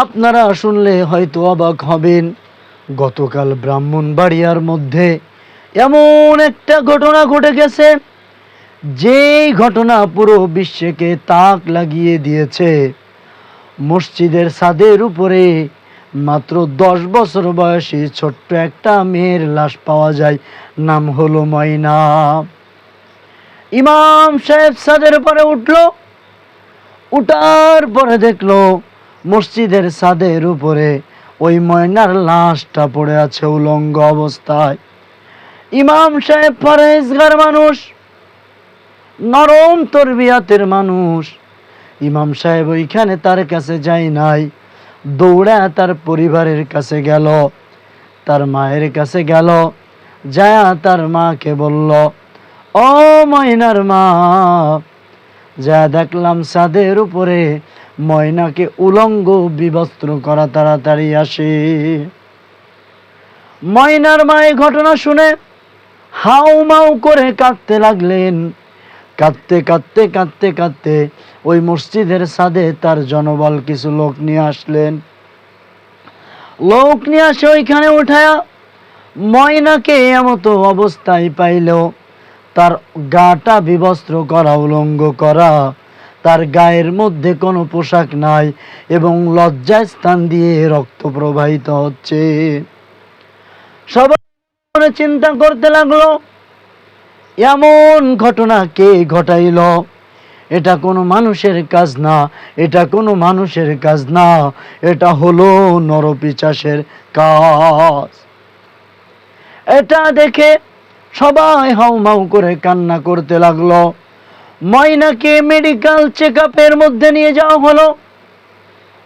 আপনারা শুনলে হয়তো অবাক হবেন, গতকাল ব্রাহ্মণবাড়িয়ার মধ্যে এমন একটা ঘটনা ঘটে গেছে। যেই ঘটনা পুরো বিশ্বকে তাক লাগিয়ে দিয়েছে। মসজিদের ছাদের উপরে মাত্র দশ বছর বয়সী ছোট্ট একটা মেয়ের লাশ পাওয়া যায়, নাম হলো ময়না। ইমাম সাহেব ছাদের উপরে উঠল, উঠার পরে দেখল মসজিদের ছাদের উপরে ওই ময়নার লাশটা পড়ে আছে উলঙ্গ অবস্থায়। ইমাম সাহেব পরেজগার মানুষ, নরম তরবিয়াতের মানুষ। ইমাম সাহেব ওইখানে তার কাছে যায় নাই, দৌড়া তার পরিবারের কাছে গেল, তার মায়ের কাছে গেল, যায়া তার মাকে বলল, ও ময়নার মা, যা দেখলাম সাদের উপরে ময়নাকে উলঙ্গ বিবস্ত্র করা তাড়াতাড়ি আসে। ময়নার মায়ে ঘটনা শুনে হাউ মাউ করে কাঁদতে লাগলেন। কাঁদতে কাঁদতে কাঁদতে কাঁদতে ওই মসজিদের ছাদে তার জনবল কিছু লোক নিয়ে আসলেন। লোক নিয়ে আসে ওইখানে উঠায়া ময়নাকে এমতো অবস্থায় পাইল। তার গাটা বিবস্ত্র করা, উলঙ্গ করা তার গায়ের মধ্যে কোনো পোশাক নাই এবং লজ্জায় স্থান দিয়ে রক্ত প্রবাহিত হচ্ছে। সবাই চিন্তা করতে লাগল, এমন ঘটনা কে ঘটাইল? এটা কোনো মানুষের কাজ না, এটা কোনো মানুষের কাজ না, এটা হলো নরপিচাসের কাজ। এটা দেখে সবাই হাউমাউ করে কান্না করতে লাগল। ময়নাকে মেডিকেল চেক আপের মধ্যে নিয়ে যাওয়া হলো।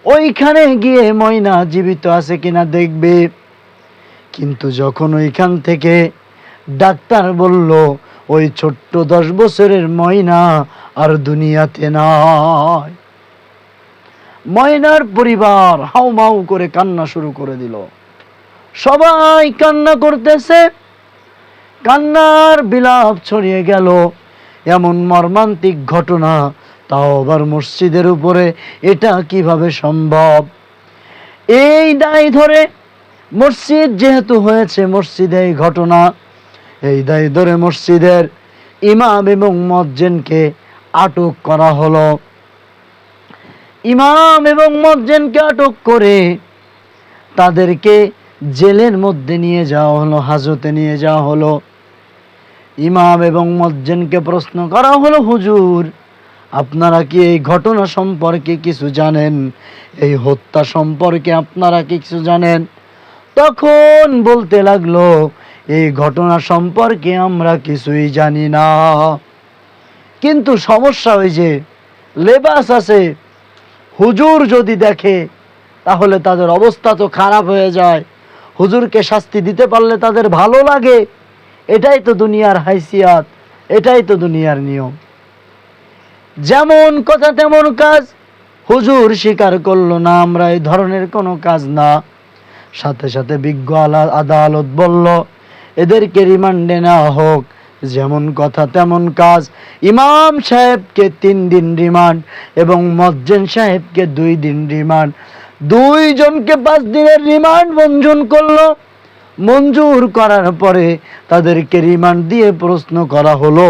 ওইখানে গিয়ে ময়না জীবিত আছে কিনা দেখবে। কিন্তু যখন ওইখান থেকে ডাক্তার বলল, ওই ছোট্ট দশ বছরের ময়না আর দুনিয়াতে নাই। ময়নার পরিবার হাউমাউ করে কান্না শুরু করে দিল। সবাই কান্না করতেছে। কান্নার বিলাপ ছড়িয়ে গেল। এমন মর্মান্তিক ঘটনা, তাও আবার মসজিদের উপরে, এটা কীভাবে সম্ভব? এই দায় ধরে মসজিদ যেহেতু হয়েছে মসজিদে এই ঘটনা, এই দায় ধরে মসজিদের ইমাম এবং মজ্জেনকে আটক করা হলো। ইমাম এবং মজ্জেনকে আটক করে তাদেরকে জেলের মধ্যে নিয়ে যাওয়া হলো, হাজতে নিয়ে যাওয়া হলো। ইমাম এবং মজ্জেনকে প্রশ্ন করা হলো, হুজুর, আপনারা কি এই ঘটনা সম্পর্কে কিছু জানেন? এই হত্যা সম্পর্কে আপনারা কি কিছু জানেন? তখন বলতে লাগল, এই ঘটনা সম্পর্কে আমরা কিছুই জানি না। কিন্তু সমস্যা ওই যে, লেবাস আছে। হুজুর যদি দেখে, তাহলে তাদের অবস্থা তো খারাপ হয়ে যায়। হুজুরকে শাস্তি দিতে পারলে তাদের ভালো লাগে। এটাই তো দুনিয়ার হাইসিয়াত, এটাই তো দুনিয়ার নিয়ম। যেমন কথা তেমন কাজ, হুজুর স্বীকার করল না, আমরা এই ধরনের কোনো কাজ না। সাথে সাথে বিজ্ঞ আদালত বলল, এদেরকে রিমান্ডে নেওয়া হোক। যেমন কথা তেমন কাজ, ইমাম সাহেবকে তিন দিন রিমান্ড এবং মজ্জেন সাহেবকে দুই দিন রিমান্ড। দুইজনকে পাঁচ দিনের রিমান্ড মঞ্জুর করল। মঞ্জুর করার পরে তাদেরকে রিমান্ড দিয়ে প্রশ্ন করা হলো,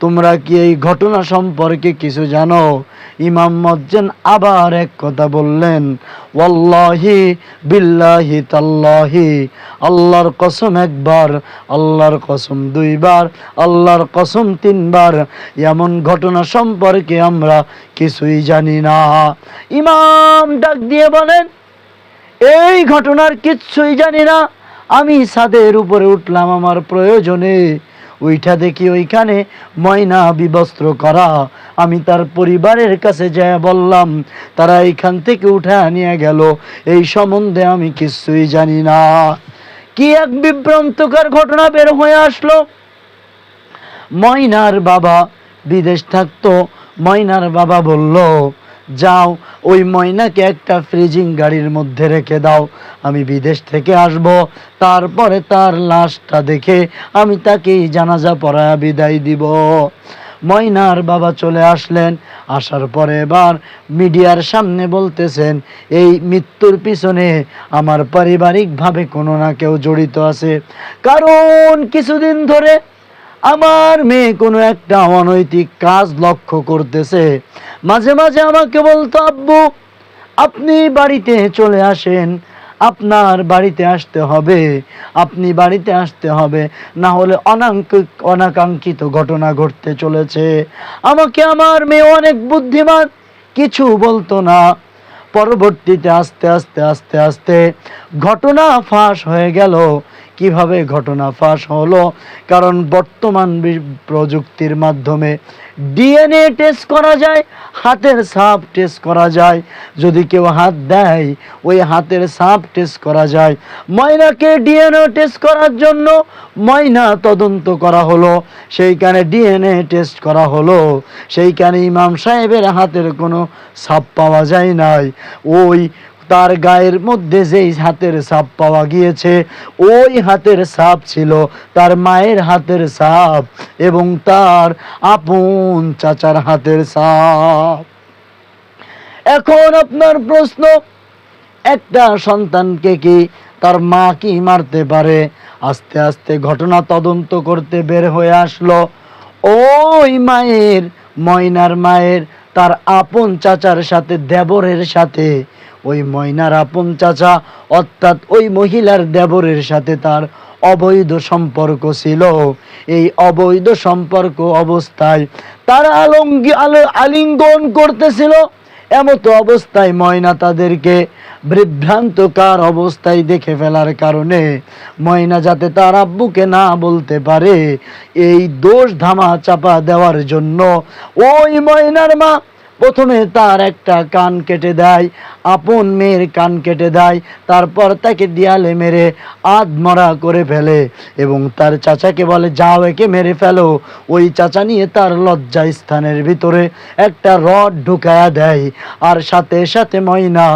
তোমরা কি এই ঘটনা সম্পর্কে কিছু জানো? ইমাম মজ্জেন আবার এক কথা বললেন, ওয়াল্লাহি বিল্লাহি তাল্লাহি, আল্লাহর কসম একবার, আল্লাহর কসম দুইবার, আল্লাহর কসম তিনবার, এমন ঘটনা সম্পর্কে আমরা কিছুই জানি না। ইমাম ডাক দিয়ে বলেন, এই ঘটনার কিচ্ছুই জানি না। আমি ছাদের উপরে উঠলাম আমার প্রয়োজনে। ওইটা দেখি ওইখানে ময়না বিবস্ত্র করা। আমি তার পরিবারের কাছে যা বললাম, তারা এইখান থেকে উঠে নিয়ে গেল। এই সম্বন্ধে আমি কিছুই জানি না। কি এক বিভ্রান্তকর ঘটনা বের হয়ে আসলো? ময়নার বাবা বিদেশ থাকতো। ময়নার বাবা বলল যাও, ওই ময়নাকে একটা ফ্রিজিং গাড়ির মধ্যে রেখে দাও। আমি বিদেশ থেকে আসব, তারপরে তার লাশটা দেখে আমি তাকে জানাজা পড়া বিদায় দিব। ময়নার বাবা চলে আসলেন, আসার পরে এবার মিডিয়ার সামনে বলতেছেন, এই মৃত্যুর পিছনে আমার পারিবারিকভাবে কোনো না কেউ জড়িত আছে। কারণ কিছুদিন ধরে আমার মেয়ে কোনো একটা অনৈতিক কাজ লক্ষ্য করতেছে। মাঝে মাঝে আমাকে বলতো, আব্বু, আপনি বাড়িতে চলে আসেন, আপনার বাড়িতে আসতে হবে, আপনি বাড়িতে আসতে হবে, না হলে অনাঙ্ক, অনাকাঙ্ক্ষিত ঘটনা ঘটতে চলেছে। আমাকে আমার মেয়ে অনেক বুদ্ধিমান, কিছু বলতো না। পরবর্তীতে আস্তে আস্তে আস্তে আস্তে ঘটনা ফাঁস হয়ে গেল। কীভাবে ঘটনা ফাঁস হলো? কারণ বর্তমান প্রযুক্তির মাধ্যমে ডিএনএ টেস্ট করা যায়, হাতের সাপ টেস্ট করা যায়। যদি কেউ হাত দেয়, ওই হাতের সাপ টেস্ট করা যায়। ময়নাকে ডিএনএ টেস্ট করার জন্য ময়না তদন্ত করা হলো। সেইখানে ডিএনএ টেস্ট করা হলো। সেইখানে ইমাম সাহেবের হাতের কোনো সাপ পাওয়া যায় নাই। ওই তার গায়ের মধ্যে যেই হাতের ছাপ পাওয়া গিয়েছে, ওই হাতের ছাপ ছিল তার মায়ের হাতের ছাপ এবং তার আপন চাচার হাতের ছাপ এখন আপনার প্রশ্ন, একটা সন্তানকে কি তার মা কি মারতে পারে? আস্তে আস্তে ঘটনা তদন্ত করতে বের হয়ে আসলো। ওই মায়ের, ময়নার মায়ের, তার আপন চাচার সাথে, দেবরের সাথে ওই ময়নার আপন চাচা, অর্থাৎ ওই মহিলার দেবরের সাথে তার অবৈধ সম্পর্ক ছিল। এই অবৈধ সম্পর্ক অবস্থায় তারা আলঙ্গি আলো আলিঙ্গন করতেছিল। এমতো অবস্থায় ময়না তাদেরকে বিভ্রান্তকার অবস্থায় দেখে ফেলার কারণে ময়না যাতে তার আব্বুকে না বলতে পারে, এই দোষ ধামা চাপা দেওয়ার জন্য ওই ময়নার মা প্রথমে তার একটা কান কেটে দেয়, আপন মেয়ের কান কেটে দেয়, তারপর তাকে দেয়ালে মেরে আধমরা করে ফেলে এবং তার চাচাকে বলে, যাও একে মেরে ফেলো। ওই চাচা নিয়ে তার লজ্জা স্থানের ভিতরে একটা রড ঢুকায়া দেয় আর সাথে সাথে ময়না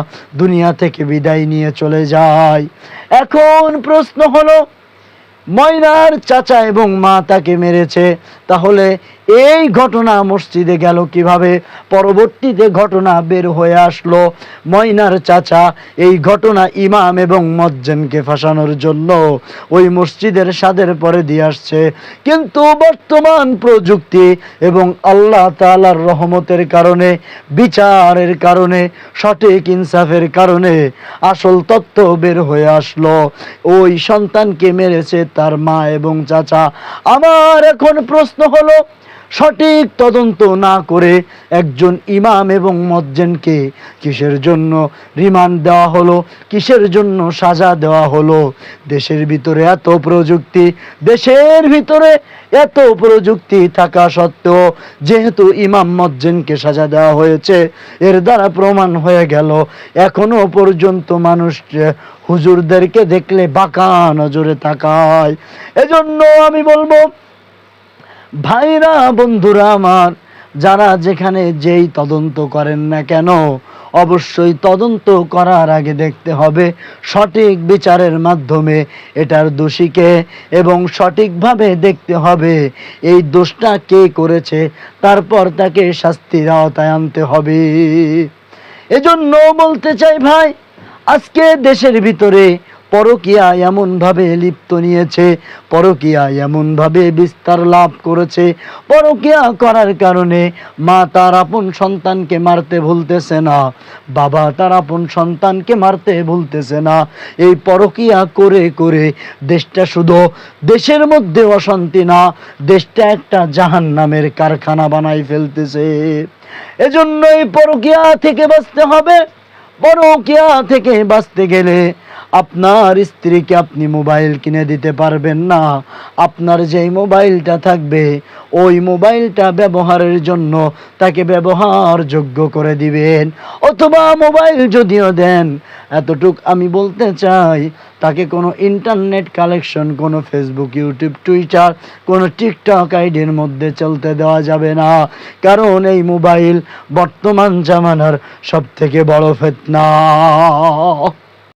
দুনিয়া থেকে বিদায় নিয়ে চলে যায়। এখন প্রশ্ন হলো, ময়নার চাচা এবং মা তাকে মেরেছে, তাহলে এই ঘটনা মসজিদে গেল কীভাবে? পরবর্তীতে ঘটনা বের হয়ে আসলো ময়নার চাচা। এই ঘটনা ইমাম এবং মজ্জেনকে ফাঁসানোর জন্য ওই মসজিদের সাদের পরে দিয়ে আসছে। কিন্তু বর্তমান প্রযুক্তি এবং আল্লাহ তাআলার রহমতের কারণে, বিচারের কারণে, সঠিক ইনসাফের কারণে আসল তত্ত্ব বের হয়ে আসলো। ওই সন্তানকে মেরেছে তার মা এবং চাচা। আমার এখন প্রশ্ন হলো সঠিক তদন্ত না করে একজন ইমাম এবং মজ্জেনকে কিসের জন্য রিমান্ড দেওয়া হলো, কিসের জন্য সাজা দেওয়া হলো? দেশের ভিতরে এত প্রযুক্তি, দেশের ভিতরে এত প্রযুক্তি থাকা সত্ত্বেও যেহেতু ইমাম মজ্জেনকে সাজা দেওয়া হয়েছে, এর দ্বারা প্রমাণ হয়ে গেল, এখনও পর্যন্ত মানুষ হুজুরদেরকে দেখলে বাঁকা নজরে তাকায়। এজন্য আমি বলব ভাইরা, বন্ধুরা আমার, যারা যেখানে যেই তদন্ত করেন না কেন, অবশ্যই তদন্ত করার আগে দেখতে হবে সঠিক বিচারের মাধ্যমে এটার দোষীকে এবং সঠিকভাবে দেখতে হবে এই দোষটা কে করেছে, তারপর তাকে শাস্তির আওতায় আনতে হবে। এজন্য বলতে চাই ভাই, আজকে দেশের ভিতরে পরকিয়া এমনভাবে লিপ্ত নিয়েছে, পরকিয়া এমনভাবে বিস্তার লাভ করেছে। পরকিয়া করার কারণে মা তার আপন সন্তানকে মারতে ভুলতেছে না, বাবা তার আপন সন্তানকে মারতে ভুলতেছে না। এই পরকিয়া করে করে দেশটা শুধু দেশের মধ্যে অশান্তি না, দেশটা একটা জাহান নামের কারখানা বানাই ফেলতেছে। এজন্য এই পরকিয়া থেকে বাঁচতে হবে। পরকিয়া থেকে বাঁচতে গেলে আপনার স্ত্রীকে আপনি মোবাইল কিনে দিতে পারবেন না। আপনার যেই মোবাইলটা থাকবে, ওই মোবাইলটা ব্যবহারের জন্য তাকে ব্যবহার যোগ্য করে দিবেন। অথবা মোবাইল যদিও দেন, এতটুক আমি বলতে চাই, তাকে কোনো ইন্টারনেট কালেকশন, কোনো ফেসবুক, ইউটিউব, টুইটার, কোনো টিকটক আইডির মধ্যে চলতে দেওয়া যাবে না। কারণ এই মোবাইল বর্তমান জামানার সব থেকে বড় ফেতনা।